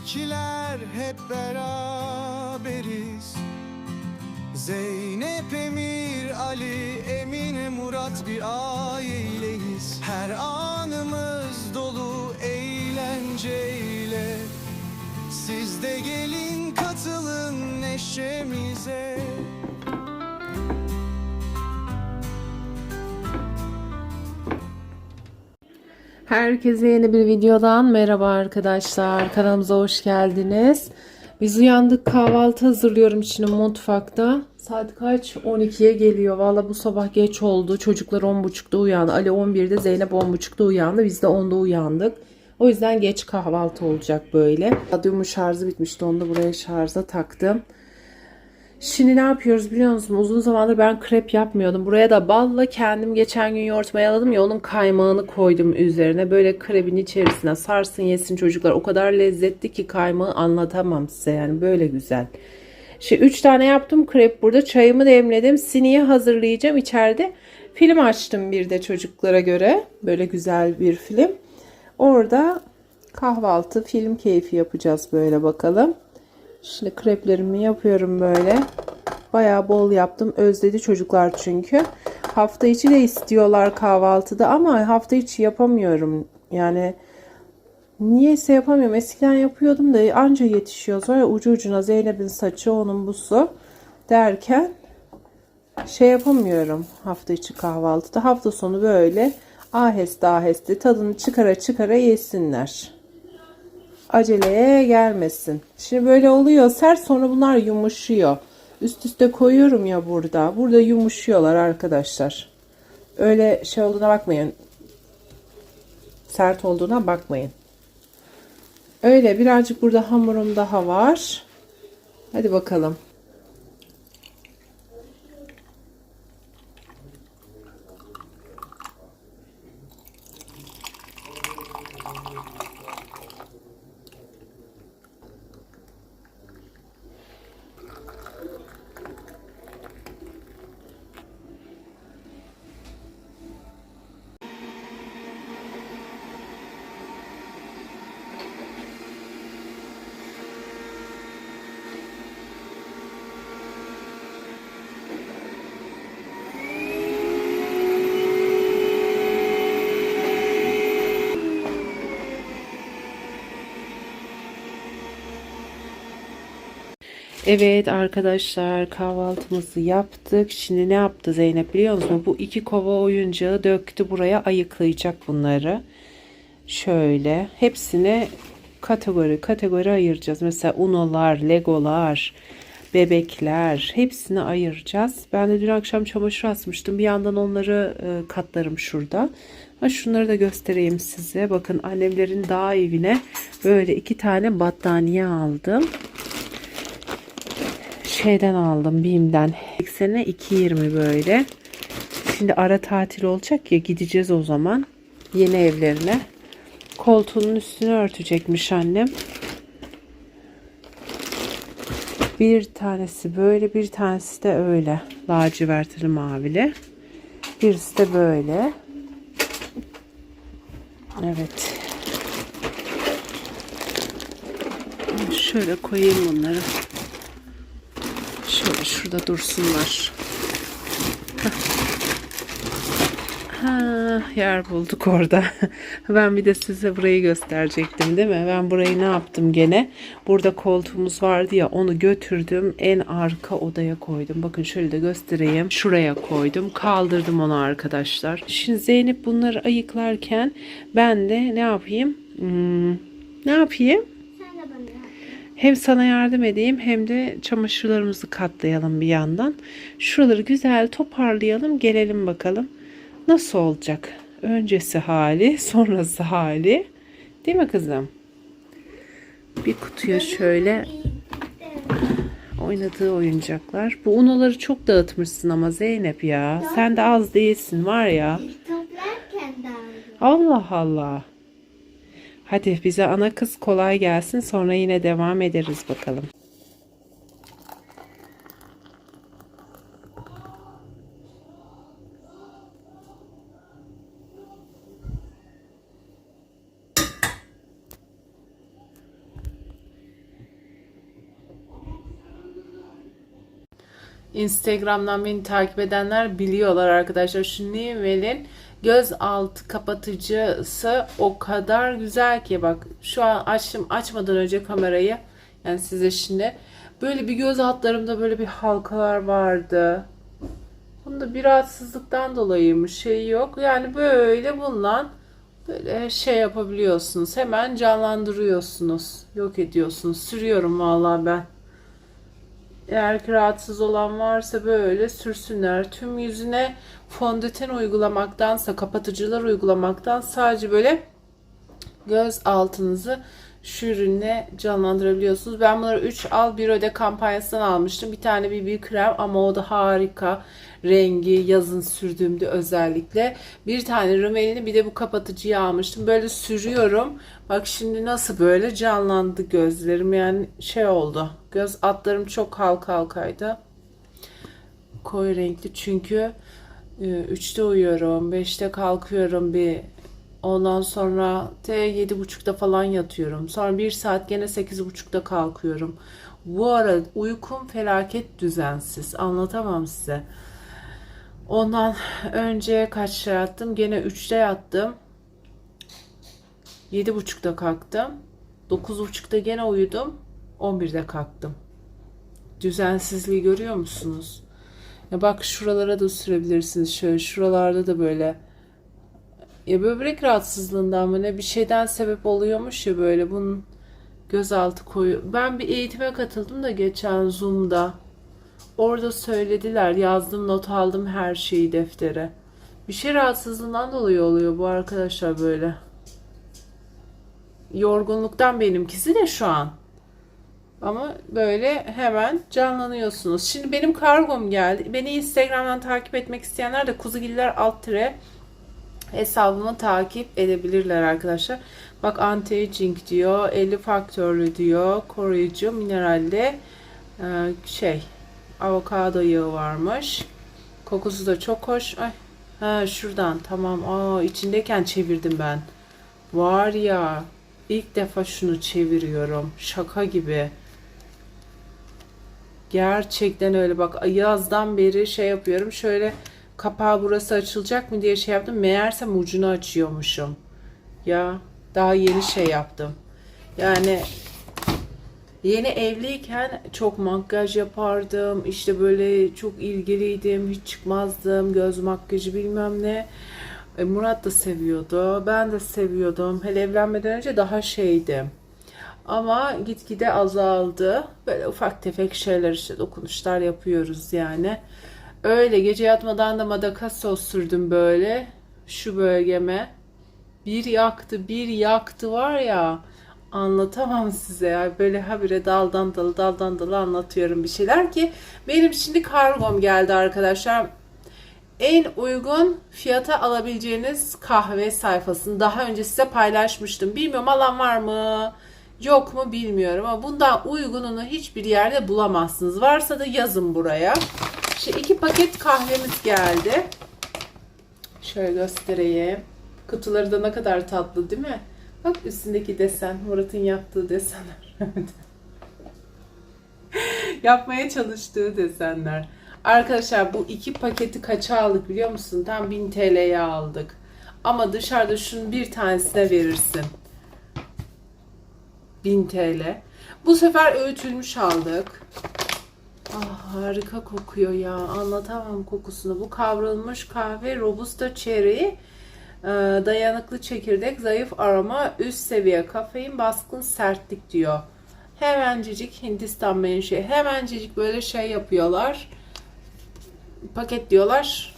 Evdekiler hep beraberiz. Zeynep, Emir, Ali, Emine, Murat bir aileyiz. Her anımız dolu eğlenceyle. Siz de gelin katılın neşemize Herkese yeni bir videodan merhaba arkadaşlar. Kanalımıza hoş geldiniz. Biz uyandık kahvaltı hazırlıyorum şimdi mutfakta. Saat kaç? 12'ye geliyor. Valla bu sabah geç oldu. Çocuklar 10.30'da uyandı. Ali 11'de Zeynep 10.30'da uyandı. Biz de 10'da uyandık. O yüzden geç kahvaltı olacak böyle. Radyomun şarjı bitmişti. Onu da buraya şarja taktım. Şimdi ne yapıyoruz biliyor musunuz? Uzun zamandır ben krep yapmıyordum. Buraya da balla kendim geçen gün yoğurt mayaladım ya onun kaymağını koydum üzerine. Böyle krebin içerisine sarsın yesin çocuklar. O kadar lezzetli ki kaymağı anlatamam size yani böyle güzel. Şimdi 3 tane yaptım krep burada. Çayımı demledim. Siniye hazırlayacağım içeride. Film açtım bir de çocuklara göre. Böyle güzel bir film. Orada kahvaltı, film keyfi yapacağız böyle bakalım. Şimdi kreplerimi yapıyorum böyle. Bayağı bol yaptım. Özledi çocuklar çünkü. Hafta içi de istiyorlar kahvaltıda ama hafta içi yapamıyorum. Yani niyeyse yapamıyorum. Eskiden yapıyordum da anca yetişiyor. Sonra ucu ucuna Zeynep'in saçı onun busu derken şey yapamıyorum hafta içi kahvaltıda. Hafta sonu böyle aheste aheste tadını çıkara çıkara yesinler aceleye gelmesin. Şimdi böyle oluyor sert sonra bunlar yumuşuyor. Üst üste koyuyorum ya burada. Burada yumuşuyorlar arkadaşlar. Öyle şey olduğuna bakmayın. Sert olduğuna bakmayın. Öyle birazcık burada hamurum daha var. Hadi bakalım. Evet arkadaşlar kahvaltımızı yaptık. Şimdi ne yaptı Zeynep biliyor musunuz? Bu iki kova oyuncağı döktü buraya ayıklayacak bunları. Şöyle hepsini kategori kategori ayıracağız. Mesela unolar, legolar, bebekler hepsini ayıracağız. Ben de dün akşam çamaşır asmıştım. Bir yandan onları e, katlarım şurada. Ha şunları da göstereyim size. Bakın annemlerin dağ evine böyle iki tane battaniye aldım şeyden aldım BİM'den. Eksene 2.20 böyle. Şimdi ara tatil olacak ya gideceğiz o zaman yeni evlerine. Koltuğunun üstünü örtecekmiş annem. Bir tanesi böyle bir tanesi de öyle. Lacivertli mavili. Birisi de böyle. Evet. Şöyle koyayım bunları. Şöyle şurada dursunlar. Ha, yer bulduk orada. ben bir de size burayı gösterecektim değil mi? Ben burayı ne yaptım gene? Burada koltuğumuz vardı ya onu götürdüm. En arka odaya koydum. Bakın şöyle de göstereyim. Şuraya koydum. Kaldırdım onu arkadaşlar. Şimdi Zeynep bunları ayıklarken ben de ne yapayım? Hmm, ne yapayım? Hem sana yardım edeyim hem de çamaşırlarımızı katlayalım bir yandan. Şuraları güzel toparlayalım gelelim bakalım. Nasıl olacak? Öncesi hali sonrası hali. Değil mi kızım? Bir kutuya şöyle oynadığı oyuncaklar. Bu unoları çok dağıtmışsın ama Zeynep ya. Sen de az değilsin var ya. Allah Allah. Hadi bize ana kız kolay gelsin sonra yine devam ederiz bakalım. Instagram'dan beni takip edenler biliyorlar arkadaşlar. Şu Nivel'in göz altı kapatıcısı o kadar güzel ki bak şu an açtım açmadan önce kamerayı yani size şimdi böyle bir göz altlarımda böyle bir halkalar vardı. Bunda bir rahatsızlıktan dolayıymış şey yok. Yani böyle bundan böyle şey yapabiliyorsunuz. Hemen canlandırıyorsunuz. Yok ediyorsunuz. Sürüyorum vallahi ben. Eğer ki rahatsız olan varsa böyle sürsünler. Tüm yüzüne fondöten uygulamaktansa, kapatıcılar uygulamaktan sadece böyle göz altınızı şu ürünle canlandırabiliyorsunuz. Ben bunları 3 al 1 öde kampanyasından almıştım. Bir tane BB krem ama o da harika. Rengi yazın sürdüğümde özellikle. Bir tane rümelini bir de bu kapatıcıyı almıştım. Böyle sürüyorum. Bak şimdi nasıl böyle canlandı gözlerim. Yani şey oldu. Göz altlarım çok halka halkaydı. Koyu renkli çünkü 3'te uyuyorum, 5'te kalkıyorum bir Ondan sonra de yedi buçukta falan yatıyorum. Sonra bir saat gene sekiz buçukta kalkıyorum. Bu ara uykum felaket düzensiz. Anlatamam size. Ondan önce kaçta yattım? Gene üçte yattım. Yedi buçukta kalktım. Dokuz buçukta gene uyudum. On birde kalktım. Düzensizliği görüyor musunuz? Ya bak şuralara da sürebilirsiniz. Şöyle şuralarda da böyle ya böbrek rahatsızlığından mı ne bir şeyden sebep oluyormuş ya böyle bunun gözaltı koyu. Ben bir eğitime katıldım da geçen Zoom'da. Orada söylediler. Yazdım, not aldım her şeyi deftere. Bir şey rahatsızlığından dolayı oluyor bu arkadaşlar böyle. Yorgunluktan benimkisi de şu an. Ama böyle hemen canlanıyorsunuz. Şimdi benim kargom geldi. Beni Instagram'dan takip etmek isteyenler de kuzugiller alt tire hesabımı takip edebilirler arkadaşlar. Bak anti-aging diyor, 50 faktörlü diyor, koruyucu, mineralli e, şey, avokado yağı varmış. Kokusu da çok hoş. Ay, ha şuradan tamam. Aa içindeyken çevirdim ben. Var ya ilk defa şunu çeviriyorum. Şaka gibi. Gerçekten öyle bak yazdan beri şey yapıyorum. Şöyle kapağı burası açılacak mı diye şey yaptım. Meğersem ucunu açıyormuşum. Ya daha yeni şey yaptım. Yani yeni evliyken çok makyaj yapardım. İşte böyle çok ilgiliydim. Hiç çıkmazdım. Göz makyajı bilmem ne. E, Murat da seviyordu. Ben de seviyordum. Hele evlenmeden önce daha şeydim. Ama gitgide azaldı. Böyle ufak tefek şeyler işte dokunuşlar yapıyoruz yani. Öyle gece yatmadan da madakasso sürdüm böyle şu bölgeme. Bir yaktı, bir yaktı var ya. Anlatamam size ya. Böyle habire daldan dala daldan dala anlatıyorum bir şeyler ki benim şimdi kargom geldi arkadaşlar. En uygun fiyata alabileceğiniz kahve sayfasını daha önce size paylaşmıştım. Bilmiyorum alan var mı? Yok mu bilmiyorum ama bundan uygununu hiçbir yerde bulamazsınız. Varsa da yazın buraya. İşte iki paket kahvemiz geldi. Şöyle göstereyim. Kutuları da ne kadar tatlı değil mi? Bak üstündeki desen. Murat'ın yaptığı desenler. Yapmaya çalıştığı desenler. Arkadaşlar bu iki paketi kaça aldık biliyor musun? Tam 1000 TL'ye aldık. Ama dışarıda şunun bir tanesine verirsin. 1000 TL. Bu sefer öğütülmüş aldık. Ah, harika kokuyor ya. Anlatamam kokusunu. Bu kavrulmuş kahve Robusta Cherry. Ee, dayanıklı çekirdek, zayıf aroma, üst seviye kafein, baskın sertlik diyor. Hemencecik Hindistan menşe. Hemencecik böyle şey yapıyorlar. Paketliyorlar.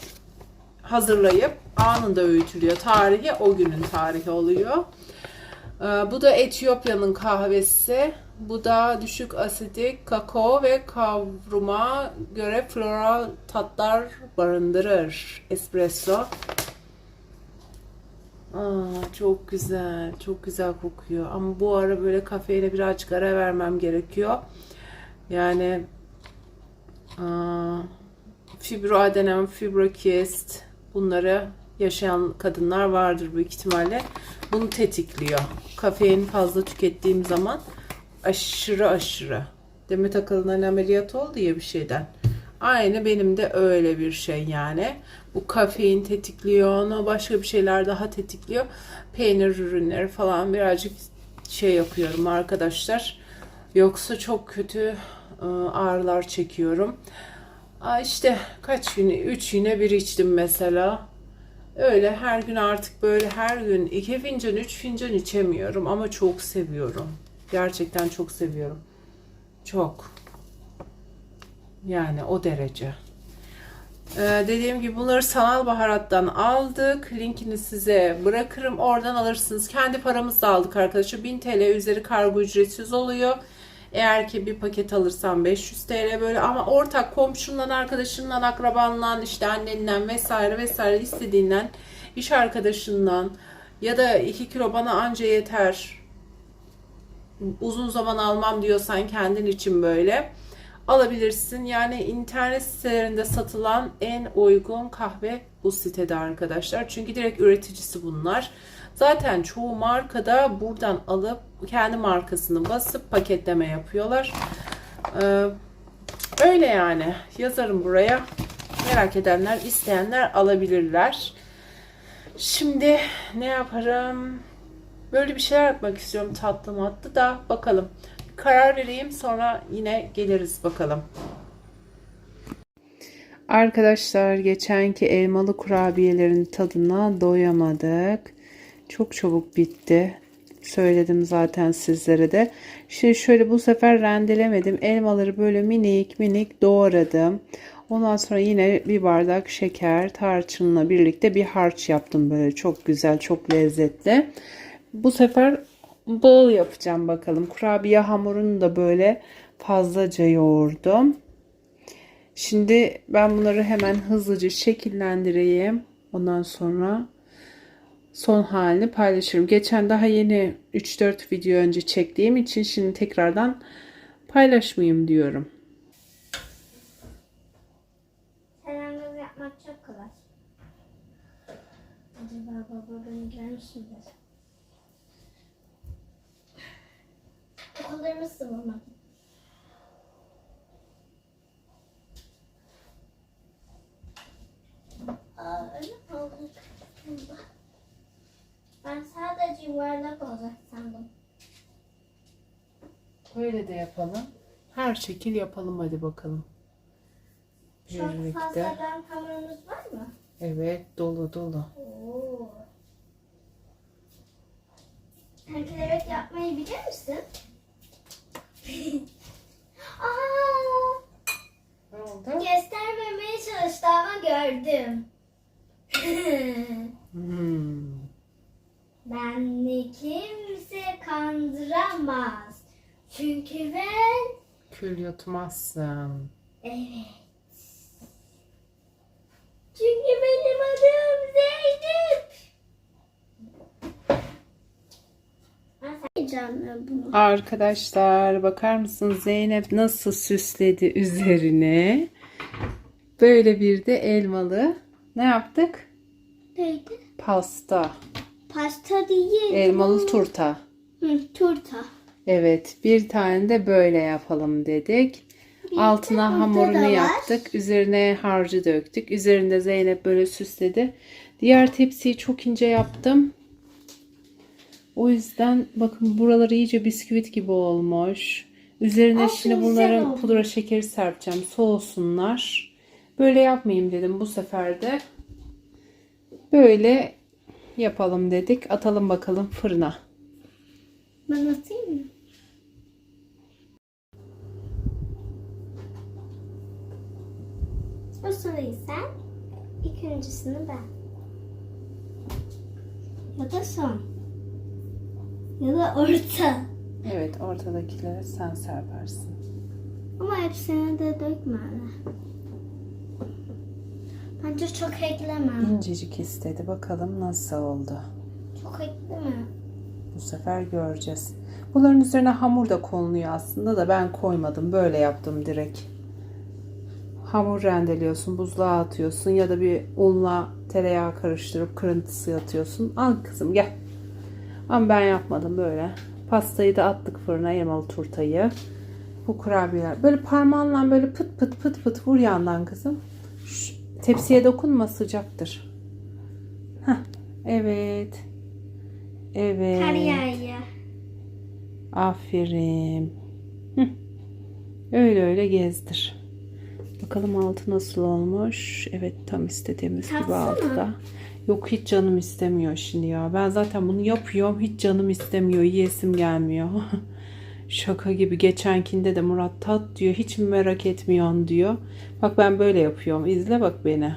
Hazırlayıp anında öğütülüyor. Tarihi o günün tarihi oluyor. Ee, bu da Etiyopya'nın kahvesi. Bu da düşük asidik kakao ve kavruma göre floral tatlar barındırır. Espresso. Aa, çok güzel. Çok güzel kokuyor. Ama bu ara böyle kafeine birazcık ara vermem gerekiyor. Yani aa, fibroadenom, fibrokist bunları yaşayan kadınlar vardır büyük ihtimalle. Bunu tetikliyor. Kafein fazla tükettiğim zaman aşırı aşırı. Demet Akalın'ın ameliyat oldu ya bir şeyden. Aynı benim de öyle bir şey yani. Bu kafein tetikliyor onu başka bir şeyler daha tetikliyor. Peynir ürünleri falan birazcık şey yapıyorum arkadaşlar. Yoksa çok kötü e, ağrılar çekiyorum. Aa işte kaç güne, üç güne bir içtim mesela. Öyle her gün artık böyle her gün iki fincan, üç fincan içemiyorum ama çok seviyorum. Gerçekten çok seviyorum. Çok. Yani o derece. Ee, dediğim gibi bunları sanal baharattan aldık. Linkini size bırakırım. Oradan alırsınız. Kendi paramızla aldık arkadaşlar. 1000 TL üzeri kargo ücretsiz oluyor. Eğer ki bir paket alırsan 500 TL böyle ama ortak komşundan, arkadaşından, akrabandan, işte annenden vesaire vesaire istediğinden, iş arkadaşından ya da 2 kilo bana anca yeter uzun zaman almam diyorsan kendin için böyle alabilirsin. Yani internet sitelerinde satılan en uygun kahve bu sitede arkadaşlar. Çünkü direkt üreticisi bunlar. Zaten çoğu markada buradan alıp kendi markasını basıp paketleme yapıyorlar. Ee, öyle yani. Yazarım buraya. Merak edenler, isteyenler alabilirler. Şimdi ne yaparım? Böyle bir şeyler yapmak istiyorum tatlı matlı da bakalım. Karar vereyim sonra yine geliriz bakalım. Arkadaşlar geçenki elmalı kurabiyelerin tadına doyamadık. Çok çabuk bitti. Söyledim zaten sizlere de. Şimdi şöyle bu sefer rendelemedim. Elmaları böyle minik minik doğradım. Ondan sonra yine bir bardak şeker tarçınla birlikte bir harç yaptım böyle çok güzel çok lezzetli. Bu sefer bol yapacağım bakalım. Kurabiye hamurunu da böyle fazlaca yoğurdum. Şimdi ben bunları hemen hızlıca şekillendireyim. Ondan sonra son halini paylaşırım. Geçen daha yeni 3-4 video önce çektiğim için şimdi tekrardan paylaşmayayım diyorum. Selamlar yapmak çok kolay. Acaba baba beni görmüş müdür? Okullarımı sıvamadım. Aa, öyle oldu? Ben sadece yuvarlak olacak sandım. Böyle de yapalım. Her şekil yapalım hadi bakalım. Çok Birlikte. fazladan hamurumuz var mı? Evet dolu dolu. Oo. Sen kelebek yapmayı bilir misin? Aa, Ne oldu? göstermemeye çalıştı ama gördüm. Hmm. Beni kimse kandıramaz. Çünkü ben Kül yutmazsın. evet. Çünkü benim adım Zeynep. Ben sayacağım bunu. Arkadaşlar bakar mısınız Zeynep nasıl süsledi üzerine. Böyle bir de elmalı. Ne yaptık? Neydi? Pasta. Pasta değil. Elmalı turta. Hı, turta. Evet bir tane de böyle yapalım dedik. Bir de Altına burada hamurunu yaptık. Üzerine harcı döktük. Üzerinde Zeynep böyle süsledi. Diğer tepsiyi çok ince yaptım. O yüzden bakın buraları iyice bisküvit gibi olmuş. Üzerine Olsun, şimdi oldu. pudra şekeri serpeceğim. Soğusunlar. Böyle yapmayayım dedim bu sefer de. Böyle yapalım dedik. Atalım bakalım fırına. Ben atayım mı? O sırayı sen, ikincisini ben. Ya da son. Ya da orta. Evet ortadakileri sen serpersin. Ama hepsini de dökme öyle. Bence çok eklemem. İncecik istedi. Bakalım nasıl oldu. Çok ekleme. Bu sefer göreceğiz. Bunların üzerine hamur da konuluyor aslında da ben koymadım. Böyle yaptım direkt. Hamur rendeliyorsun, buzluğa atıyorsun ya da bir unla tereyağı karıştırıp kırıntısı atıyorsun. Al kızım gel. Ama ben yapmadım böyle. Pastayı da attık fırına elmalı turtayı. Bu kurabiyeler. Böyle parmağınla böyle pıt pıt pıt pıt vur yandan kızım. Şu, tepsiye dokunma sıcaktır. Heh, evet. Evet. Kar yağıyor. Aferin. Hı. Öyle öyle gezdir. Bakalım altı nasıl olmuş. Evet tam istediğimiz gibi Tatsana. altıda. Yok hiç canım istemiyor şimdi ya. Ben zaten bunu yapıyorum. Hiç canım istemiyor. Yiyesim gelmiyor. Şaka gibi. Geçenkinde de Murat tat diyor. Hiç mi merak etmiyorsun diyor. Bak ben böyle yapıyorum. İzle bak beni.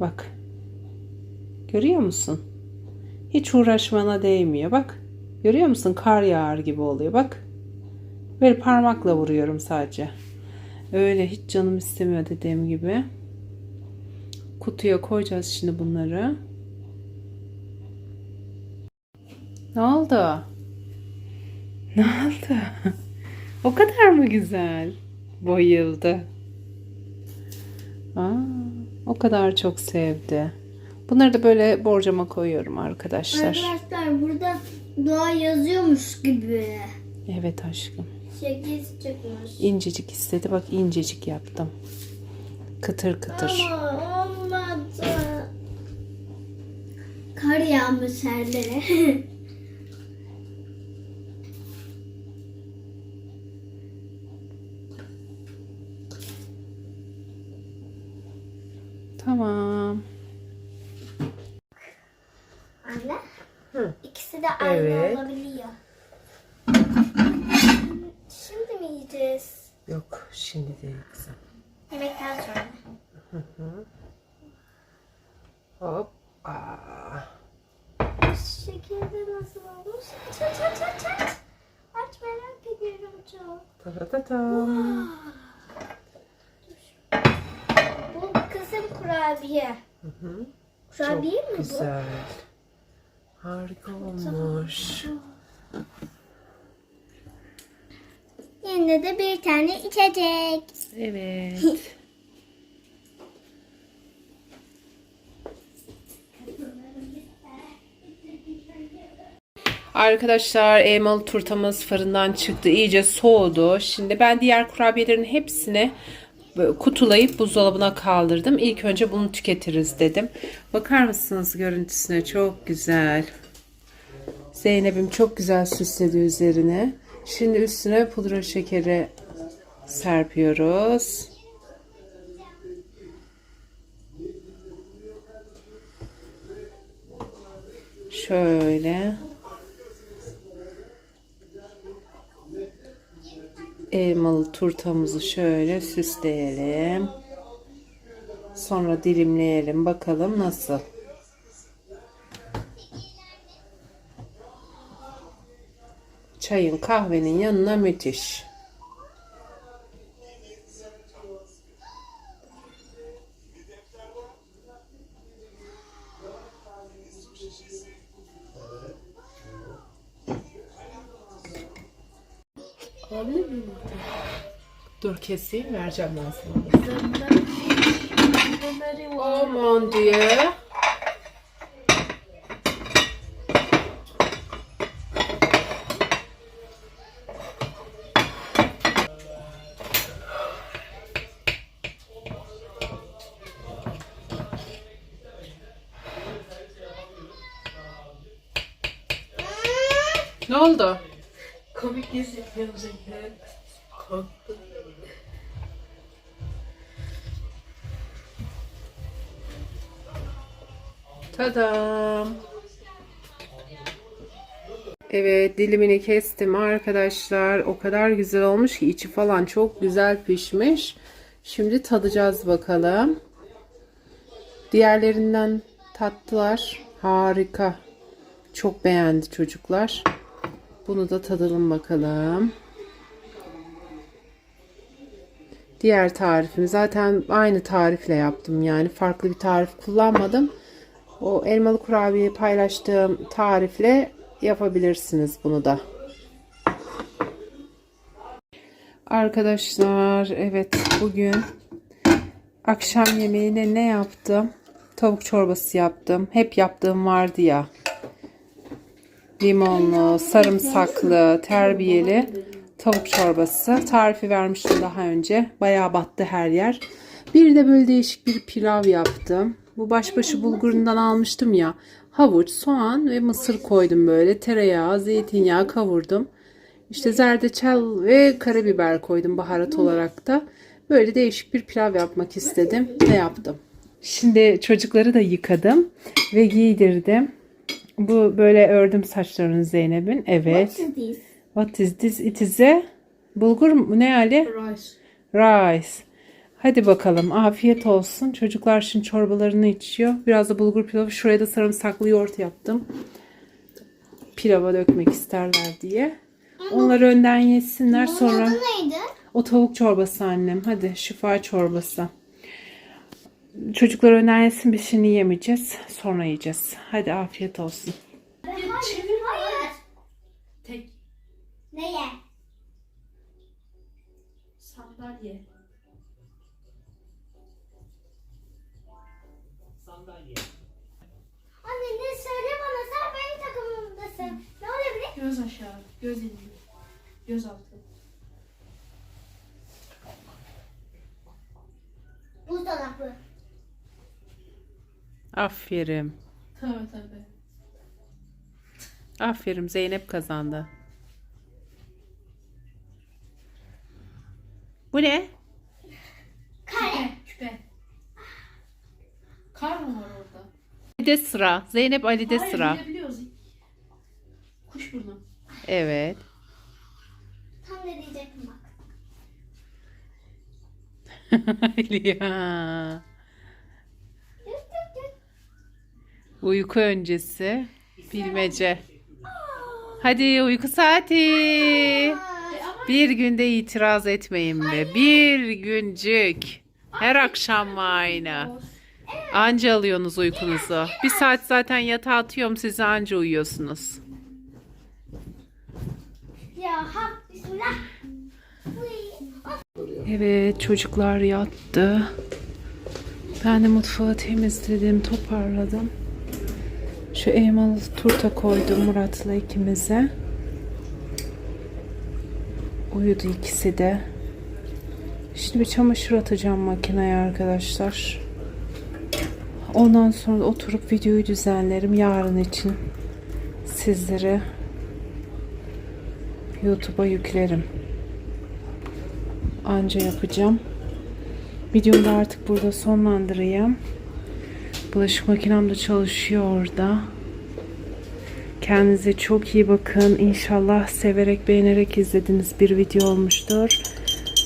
Bak. Görüyor musun? Hiç uğraşmana değmiyor. Bak. Görüyor musun? Kar yağar gibi oluyor. Bak. Böyle parmakla vuruyorum sadece. Öyle hiç canım istemiyor dediğim gibi. Kutuya koyacağız şimdi bunları. Ne oldu? Ne oldu? O kadar mı güzel? Bayıldı. Aa, o kadar çok sevdi. Bunları da böyle borcama koyuyorum arkadaşlar. Arkadaşlar burada doğa yazıyormuş gibi. Evet aşkım. 8 çıkmış. İncecik istedi. Bak incecik yaptım. Kıtır kıtır. Ama olmadı. Kar yağmış her yere. Tamam. Anne. Hı. İkisi de aynı Evet. olabiliyor. Şimdi mi yiyeceğiz? Yok şimdi değil kızım. Yemekten sonra. Hop. Aa. Şekilde nasıl olmuş? Aç aç aç aç aç. Aç merak ediyorum çok. Ta ta ta ta. Bu kızım kurabiye. Kurabiye mi bu? Güzel. Harika olmuş. Yine de bir tane içecek. Evet. Arkadaşlar elmalı turtamız fırından çıktı. İyice soğudu. Şimdi ben diğer kurabiyelerin hepsini kutulayıp buzdolabına kaldırdım. İlk önce bunu tüketiriz dedim. Bakar mısınız görüntüsüne? Çok güzel. Zeynep'im çok güzel süsledi üzerine. Şimdi üstüne pudra şekeri serpiyoruz. Şöyle. Elmalı turtamızı şöyle süsleyelim. Sonra dilimleyelim. Bakalım nasıl. Çayın kahvenin yanına müthiş. Keseyim vereceğim ben sana. Aman diye. Ne oldu? Komik gözüküyor Zeynep. Korktum. Tadam. Evet dilimini kestim arkadaşlar. O kadar güzel olmuş ki içi falan çok güzel pişmiş. Şimdi tadacağız bakalım. Diğerlerinden tattılar. Harika. Çok beğendi çocuklar. Bunu da tadalım bakalım. Diğer tarifim zaten aynı tarifle yaptım yani farklı bir tarif kullanmadım. O elmalı kurabiye paylaştığım tarifle yapabilirsiniz bunu da. Arkadaşlar evet bugün akşam yemeğine ne yaptım? Tavuk çorbası yaptım. Hep yaptığım vardı ya. Limonlu, sarımsaklı, terbiyeli. tavuk çorbası. Tarifi vermiştim daha önce. Bayağı battı her yer. Bir de böyle değişik bir pilav yaptım. Bu başbaşı bulgurundan almıştım ya. Havuç, soğan ve mısır koydum böyle. Tereyağı, zeytinyağı kavurdum. İşte zerdeçal ve karabiber koydum baharat olarak da. Böyle değişik bir pilav yapmak istedim. Ne yaptım? Şimdi çocukları da yıkadım ve giydirdim. Bu böyle ördüm saçlarını Zeynep'in. Evet. What is this? What is this? It is a bulgur mu? Ne Ali? Rice. Rice. Hadi bakalım. Afiyet olsun. Çocuklar şimdi çorbalarını içiyor. Biraz da bulgur pilavı. Şuraya da sarımsaklı yoğurt yaptım. Pilava dökmek isterler diye. Onlar önden yesinler sonra. Adı neydi? O tavuk çorbası annem. Hadi şifa çorbası. Çocuklar önden yesin biz şimdi yemeyeceğiz. Sonra yiyeceğiz. Hadi afiyet olsun. Hayır. Hayır. Tek Neye? sandalye. Anne ne söyle bana sen benim takımımdasın. Ne olabilir? Göz aşağı. Göz indi. Göz altı. Buzdolabı. Aferin. Tabii tabii. Aferin Zeynep kazandı. Bu ne? Kar mı var orada? Ali'de sıra. Zeynep Ali'de Hayır, sıra. bilebiliyoruz. Kuş burnu. Evet. Tam ne diyecektim bak. Ali ya. Uyku öncesi. Bilmece. Hadi uyku saati. Bir günde itiraz etmeyin be. Bir güncük. Her akşam mı aynı? Anca alıyorsunuz uykunuzu. Bir saat zaten yatağa atıyorum sizi anca uyuyorsunuz. Evet çocuklar yattı. Ben de mutfağı temizledim, toparladım. Şu elmalı turta koydum Murat'la ikimize. Uyudu ikisi de. Şimdi bir çamaşır atacağım makineye arkadaşlar. Ondan sonra oturup videoyu düzenlerim yarın için. Sizlere YouTube'a yüklerim anca yapacağım. Videomu da artık burada sonlandırayım. Bulaşık makinem de çalışıyor orada. Kendinize çok iyi bakın. İnşallah severek beğenerek izlediğiniz bir video olmuştur.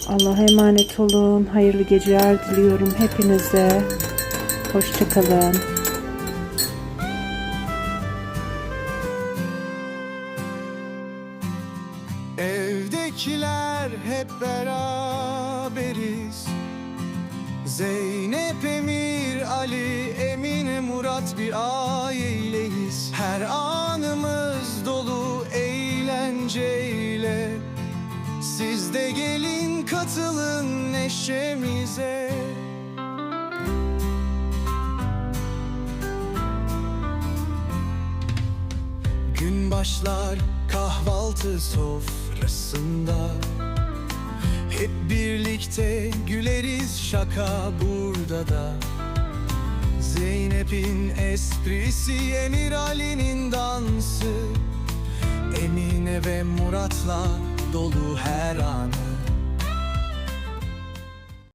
Allah'a emanet olun. Hayırlı geceler diliyorum hepinize. Hoşçakalın. Evdekiler hep beraberiz. Zeynep, Emir, Ali, Emine, Murat bir aileyiz. Her anımız dolu eğlenceyle. Siz de gelin katılın neşemize başlar kahvaltı sofrasında. Hep birlikte güleriz şaka burada da. Zeynep'in esprisi Emir Ali'nin dansı. Emine ve Murat'la dolu her anı